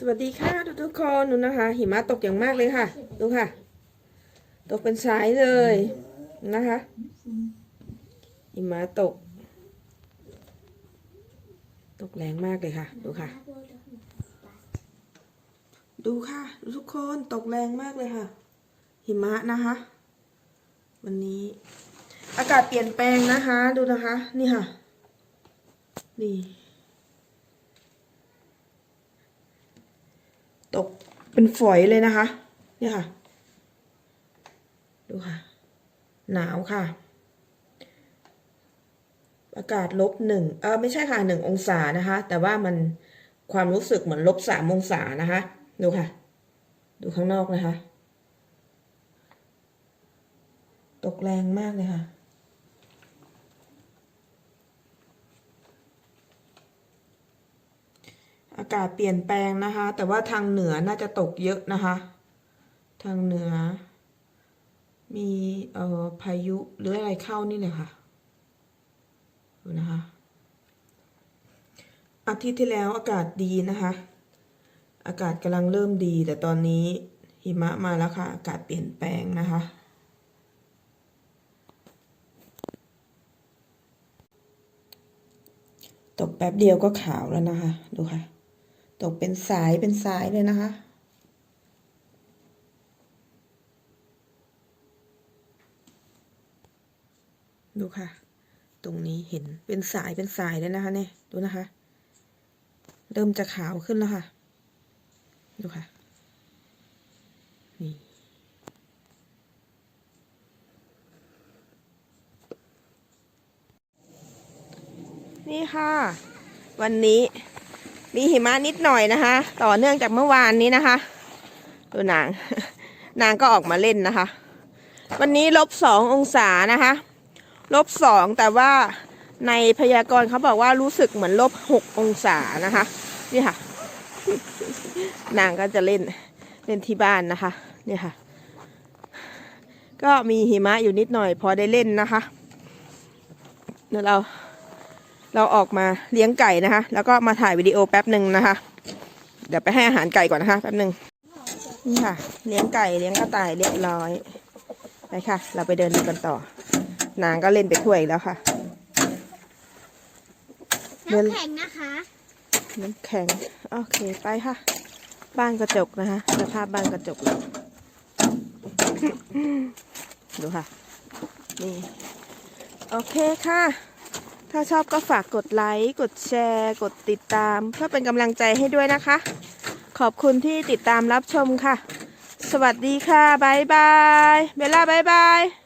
สวัสดีค่ะทุกทุกคนดูนะคะ หิมะตกอย่างมากเลยค่ะ ดูค่ะ ตกเป็นสายเลยนะคะ หิมะตก ตกแรงมากเลยค่ะ ดูค่ะ ดูค่ะ ทุกคนตกแรงมากเลยค่ะ หิมะนะคะ วันนี้ อากาศเปลี่ยนแปลงนะคะ ดูนะคะ นี่ค่ะ นี่ ตกเป็นฝอยเลยนะคะ เนี่ยค่ะ ดูค่ะ หนาวค่ะ อากาศลบหนึ่งเออไม่ใช่ค่ะหนึ่งองศานะคะ แต่ว่ามันความรู้สึกเหมือนลบสามองศานะคะ ดูค่ะ ดูข้างนอกนะคะ ตกแรงมากเลยค่ะ อากาศเปลี่ยนแปลงนะคะ แต่ว่าทางเหนือน่าจะตกเยอะนะคะ ทางเหนือ มีเอ่อพายุหรืออะไรเข้านี่เลยค่ะดูนะคะอาทิตย์ที่แล้วอากาศดีนะคะ อากาศกำลังเริ่มดี แต่ตอนนี้หิมะมาแล้วค่ะ อากาศเปลี่ยนแปลงนะคะตกแป๊บเดียวก็ขาวแล้วนะคะ ดูค่ะ ตกเป็นสายเป็นสายเลยนะคะ ดูค่ะ ตรงนี้เห็นเป็นสายเป็นสายเลยนะคะเนี่ยดูนะคะ เริ่มจะขาวขึ้นแล้วค่ะ ดูค่ะ นี่นี่ค่ะ วันนี้ มีหิมะนิดหน่อยนะคะ ต่อเนื่องจากเมื่อวานนี้นะคะดูนาง นางก็ออกมาเล่นนะคะ วันนี้ลบสององศานะคะลบสองแต่ว่าในพยากรณ์เขาบอกว่ารู้สึกเหมือนลบหกองศานะคะ นี่ค่ะ นางก็จะเล่นเล่นที่บ้านนะคะ นี่ค่ะ ก็มีหิมะอยู่นิดหน่อยพอได้เล่นนะคะเดี๋ยวเรา เราออกมาเลี้ยงไก่นะคะ แล้วก็มาถ่ายวิดีโอแป๊บหนึ่งนะคะ เดี๋ยวไปให้อาหารไก่ก่อนนะคะแป๊บหนึ่งนี่ค่ะ เลี้ยงไก่เลี้ยงกระต่ายเรียบร้อยไปค่ะ เราไปเดินดูกันต่อ นางก็เล่นไปถ้วยอีกแล้วค่ะเดินน้ำแข็งนะคะน้ำแข็งโอเคไปค่ะ บ้านกระจกนะคะสภาพบ้านกระจกเลยดูค่ะ นี่ โอเคค่ะ ถ้าชอบก็ฝากกดไลค์กดแชร์ กดติดตาม เพื่อเป็นกำลังใจให้ด้วยนะคะ ขอบคุณที่ติดตามรับชมค่ะ สวัสดีค่ะ บ๊ายบาย เบลล่าบ๊ายบาย